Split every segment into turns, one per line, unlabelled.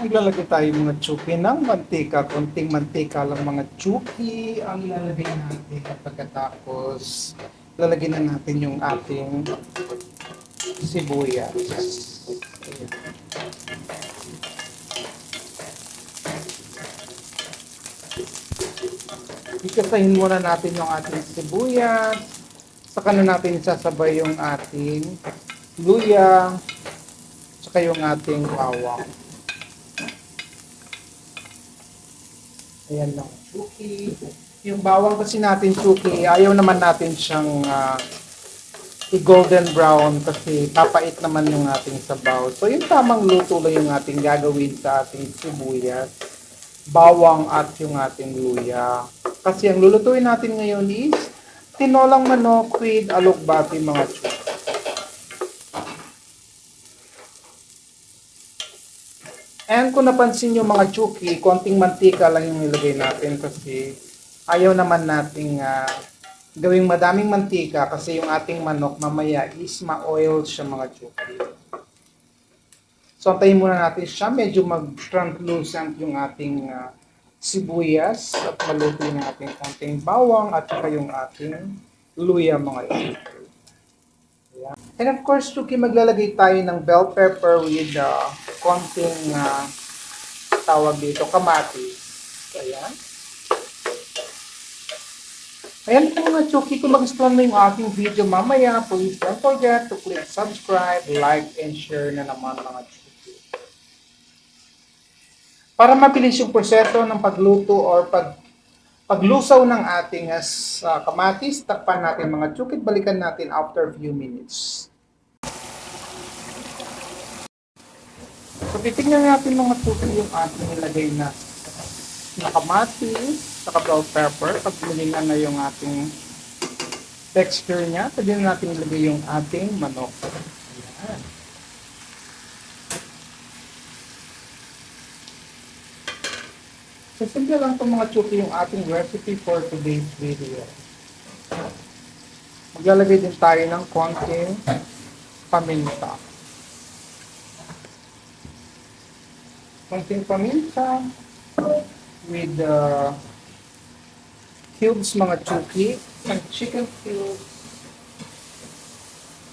Maglalagay tayo mga chuki ng mantika. Konting mantika lang mga chuki ang ilalagay natin. At pagkatapos, lalagay na natin yung ating sibuyas. Ayan. Ikasahin muna natin yung ating sibuyas. Saka na natin sasabay yung ating luya. Saka yung ating bawang. Ayan lang, chuki. Yung bawang kasi natin chuki, ayaw naman natin siyang ah, i-golden brown kasi papait naman yung ating sabaw. So yung tamang luto lang yung ating gagawin sa ating sibuyas, bawang at yung ating luya. Kasi ang lulutuin natin ngayon is tinolang manok with alokbati mga chuki. And kung napansin nyo mga chuki, konting mantika lang yung nilagay natin kasi ayaw naman nating ah, gawing madaming mantika kasi yung ating manok mamaya is ma-oil siya mga chuki. So antayin muna natin siya, medyo mag-translucent yung ating ah, sibuyas at maluto yung ating konting bawang at saka yung ating luya mga chuki. And of course, Chuki, maglalagay tayo ng bell pepper with uh, konting uh, tawag dito, kamatis. Ayan. Ayan po mga Chuki, kung mag-explain mo yung aking video mamaya, please don't forget to click subscribe, like, and share na naman mga Chuki. Para mabilis yung proseso ng pagluto or pag paglusaw ng ating uh, kamatis, takpan natin mga chukit, balikan natin after few minutes. So titignan natin mga chukit yung ating nilagay na na kamatis, saka bell pepper, pag milingan na yung ating texture niya, pwede na natin ilagay yung ating manok. Ayan. So, simple lang itong mga chuki yung ating recipe for today's video. Maglalagay din tayo ng konting paminta. Konting paminta with the cubes mga chuki and chicken cubes.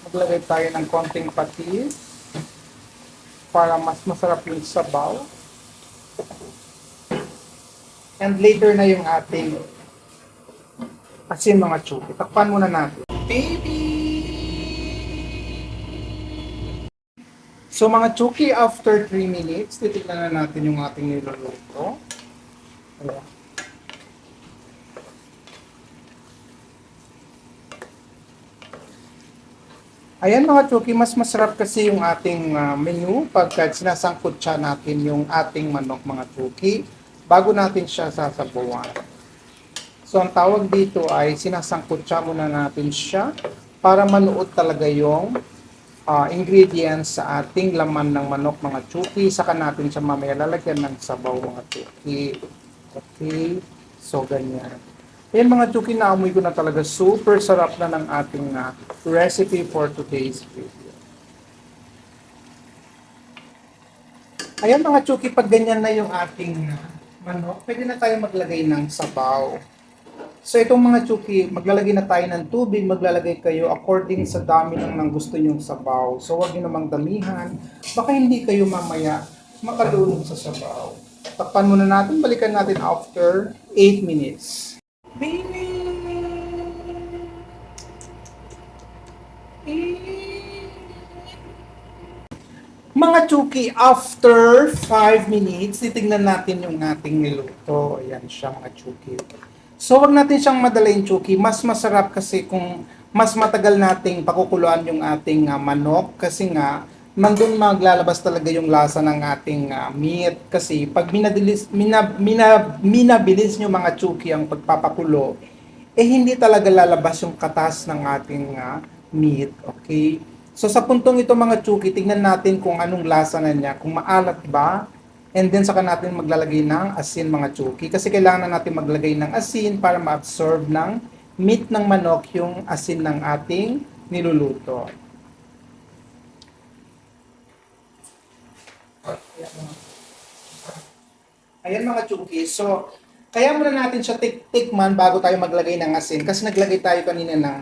Maglagay tayo ng konting patis para mas masarap yung sabaw. And later na yung ating asin mga chuki. Takpan muna natin. Baby! So mga chuki, after 3 minutes, titignan na natin yung ating niluluto. Ayan. Ayan mga chuki, mas masarap kasi yung ating ah, menu pagka sinasangkot siya natin yung ating manok mga chuki bago natin siya sasabuan. So ang tawag dito ay sinasangkot siya muna natin siya para manuot talaga yung ah, ingredients sa ating laman ng manok mga chuki. Saka natin siya mamaya lalagyan ng sabaw mga chuki. Okay, so ganyan. Ayan mga chuki, naamoy ko na talaga. Super sarap na ng ating ah, recipe for today's video. Ayan mga chuki, pag ganyan na yung ating manok, pwede na tayo maglagay ng sabaw. So itong mga chuki, maglalagay na tayo ng tubig, maglalagay kayo according sa dami ng gusto nyong sabaw. So huwag nyo namang damihan, baka hindi kayo mamaya makalunod sa sabaw. Takpan muna natin, balikan natin after 8 minutes. Baby! Mga chuki, after 5 minutes, titignan natin yung ating niluto. Ayan siya mga chuki. So, wag natin siyang madalain chuki. Mas masarap kasi kung mas matagal nating pakukuluan yung ating ah, manok. Kasi nga nandun maglalabas talaga yung lasa ng ating ah, meat. Kasi pag minadilis, mina, mina, minabilis nyo mga chuki ang pagpapakulo eh hindi talaga lalabas yung katas ng ating ah, meat. Okay? So sa puntong ito mga chuki tignan natin kung anong lasa na niya. Kung maalat ba and then saka natin maglalagay ng asin mga chuki kasi kailangan na natin maglagay ng asin para ma-absorb ng meat ng manok yung asin ng ating niluluto. Ayan mga chuki. So, kaya muna natin siya tik tikman bago tayo maglagay ng asin. Kasi naglagay tayo kanina ng,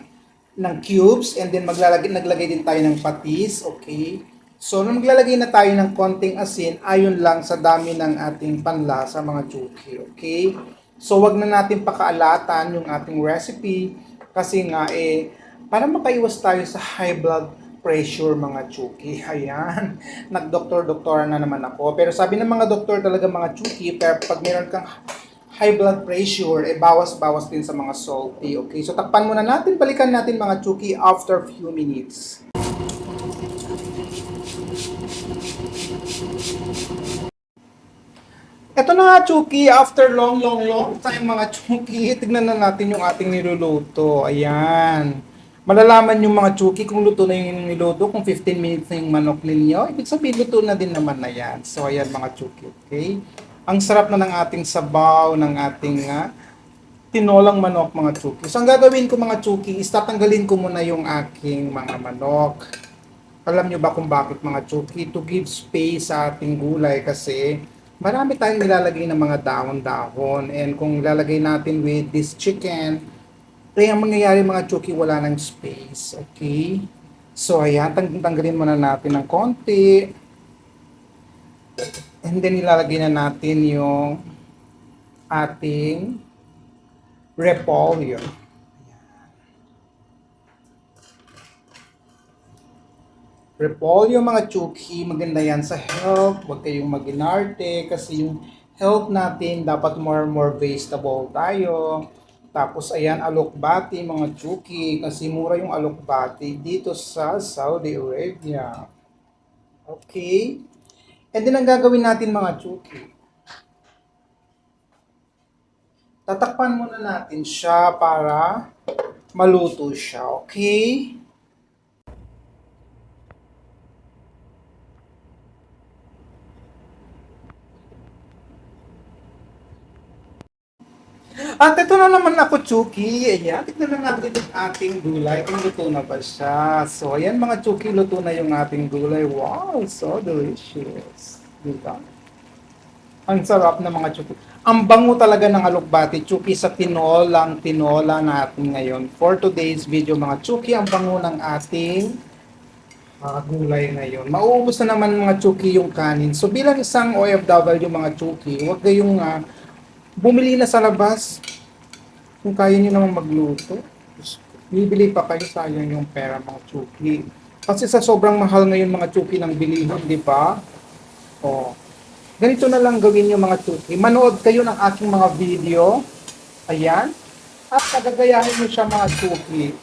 ng cubes and then maglalagay, naglagay din tayo ng patis. Okay. So, nung maglalagay na tayo ng konting asin, ayon lang sa dami ng ating panlasa mga chuki. Okay. So, wag na natin pakaalatan yung ating recipe kasi nga eh, para makaiwas tayo sa high blood pressure mga chuki. Ayan. Nag-doktor-doktora na naman ako. Pero sabi ng mga doktor talaga mga chuki, pero pag meron kang high blood pressure, eh bawas-bawas din sa mga salty. Okay, so takpan muna natin, balikan natin mga chuki after few minutes. Na nga, Chuki. After long, long, long time, mga Chuki, tignan na natin yung ating niluluto. Ayan. Malalaman yung mga Chuki kung luto na yung niluto, kung 15 minutes na yung manok ninyo. Ibig sabihin, luto na din naman na yan. So, ayan mga Chuki, okay? Ang sarap na ng ating sabaw, ng ating ah, tinolang manok, mga Chuki. So, ang gagawin ko, mga Chuki, is tatanggalin ko muna yung aking mga manok. Alam nyo ba kung bakit mga Chuki? To give space sa ating gulay kasi marami tayong nilalagay ng mga dahon-dahon. And kung ilalagay natin with this chicken, kaya ang mangyayari mga Chuki, wala ng space. Okay? So, ayan, tang tanggalin muna natin ng konti. And then, ilalagay na natin yung ating repolyo. Repolyo mga chuki, maganda yan sa health. Huwag kayong maginarte kasi yung health natin dapat more more vegetable tayo. Tapos ayan, alokbati mga chuki kasi mura yung alokbati dito sa Saudi Arabia. Okay? And then ang gagawin natin mga chuki. Tatakpan muna natin siya para maluto siya. Okay? At ito na naman ako, Chuki. Ayan, tignan na natin yung ating gulay kung luto na ba siya. So, ayan mga Chuki, luto na yung ating gulay. Wow, so delicious. Diba? Ang sarap ng mga Chuki. Ang bango talaga ng alukbati, Chuki, sa tinolang tinola natin ngayon. For today's video, mga Chuki, ang bango ng ating ah, gulay ngayon. Mauubos na naman mga Chuki yung kanin. So, bilang isang OFW mga Chuki, huwag kayong ah, bumili na sa labas. Kung kaya nyo naman magluto, bibili pa kayo, sayang yung pera mga chuki. Kasi sa sobrang mahal ngayon mga chuki ng bilihan, di ba? O, ganito na lang gawin yung mga chuki. Manood kayo ng aking mga video. Ayan. At kagagayahin nyo siya mga chuki.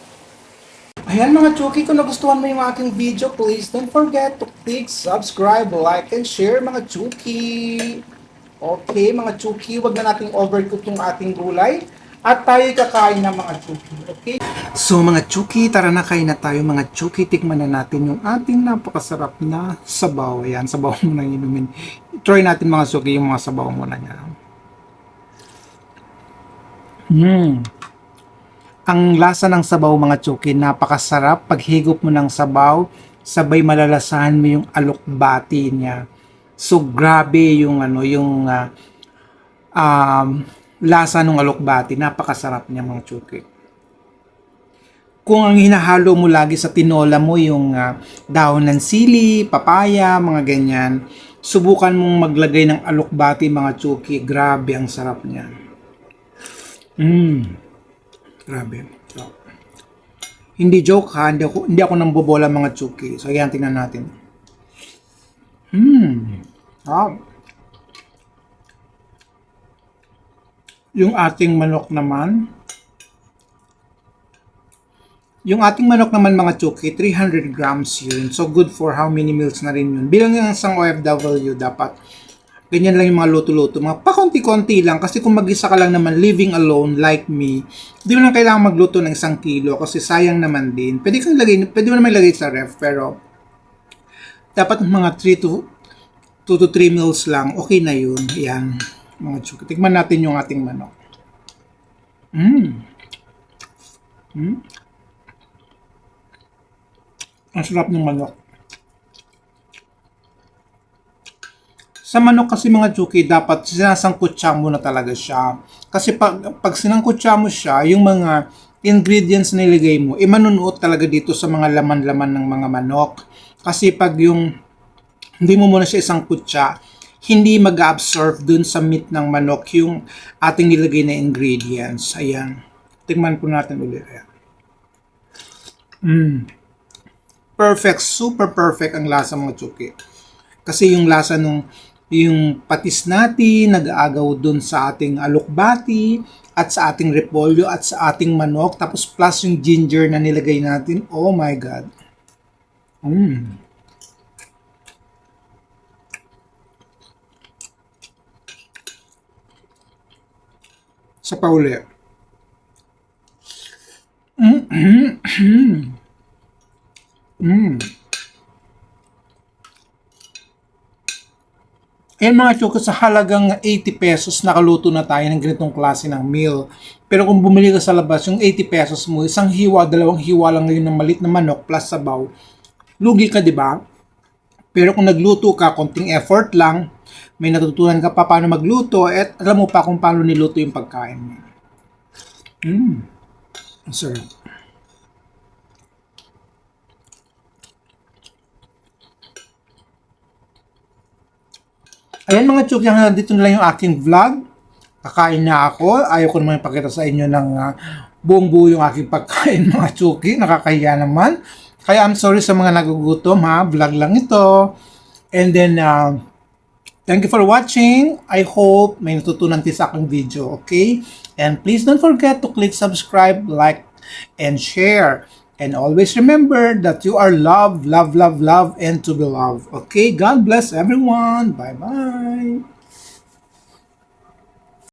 Ayan mga chuki, kung nagustuhan mo yung aking video, please don't forget to click subscribe, like, and share mga chuki. Okay, mga chuki, wag na nating overcook yung ating gulay. At tayo kakain ng mga chuki. Okay? So mga chuki, tara na kain na tayo mga chuki. Tikman na natin yung ating napakasarap na sabaw. Ayan, sabaw mo na inumin. Try natin mga chuki yung mga sabaw muna niya. Hmm. Ang lasa ng sabaw mga chuki, napakasarap. Paghigop mo ng sabaw, sabay malalasahan mo yung alokbati niya. So grabe yung ano, yung ah, um, lasa ng alokbati, napakasarap niya mga chuki. Kung ang hinahalo mo lagi sa tinola mo yung ah, dahon ng sili, papaya, mga ganyan, subukan mong maglagay ng alokbati mga chuki, grabe ang sarap niya. Mm. Grabe. So, hindi joke ha, hindi ako, hindi ako nang bobola mga chuki. So, ayan, tingnan natin. Hmm. Ah. Yung ating manok naman. Yung ating manok naman mga chuki, 300 grams yun. So good for how many meals na rin yun. Bilang yung isang OFW, dapat ganyan lang yung mga luto-luto. Mga pakonti-konti lang. Kasi kung mag-isa ka lang naman, living alone like me, hindi mo lang kailangan magluto ng isang kilo kasi sayang naman din. Pwede kang lagay, pwede mo naman ilagay sa ref, pero dapat mga 3 to 2 to 3 meals lang, okay na yun. Yan, mga chuki. Tikman natin yung ating manok. Mmm. Mm. Ang sarap ng manok. Sa manok kasi mga chuki, dapat sinasangkutsa mo na talaga siya. Kasi pag, pag sinangkutsa mo siya, yung mga ingredients na nilagay mo, eh manunuot talaga dito sa mga laman-laman ng mga manok. Kasi pag yung hindi mo muna siya isang kutsa, hindi mag-absorb dun sa meat ng manok yung ating nilagay na ingredients. Ayan. Tingnan po natin ulit. Ayan. Mm. Perfect. Super perfect ang lasa mga chuki. Kasi yung lasa nung yung patis natin, nag-aagaw dun sa ating alukbati, at sa ating repolyo, at sa ating manok, tapos plus yung ginger na nilagay natin. Oh my God. Mm. Sa pauli. Mm. Mm. Ayan mga choco, sa halagang 80 pesos, nakaluto na tayo ng ganitong klase ng meal. Pero kung bumili ka sa labas, yung 80 pesos mo, isang hiwa, dalawang hiwa lang ngayon ng malit na manok plus sabaw, lugi ka, di ba? Pero kung nagluto ka, konting effort lang, may natutunan ka pa paano magluto, at alam mo pa kung paano niluto yung pagkain mo. Mmm. Ang sarap. Ayan mga chuk, yung dito na lang yung aking vlog. Kakain na ako. Ayaw ko naman ipakita sa inyo ng uh, buong buo yung aking pagkain mga chuki. Nakakahiya naman. Kaya I'm sorry sa mga nagugutom ha. Vlog lang ito. And then, uh, thank you for watching. I hope may natutunan kayo sa aking video. Okay? And please don't forget to click subscribe, like, and share. And always remember that you are loved, love, love, love, and to be loved. Okay? God bless everyone. Bye-bye.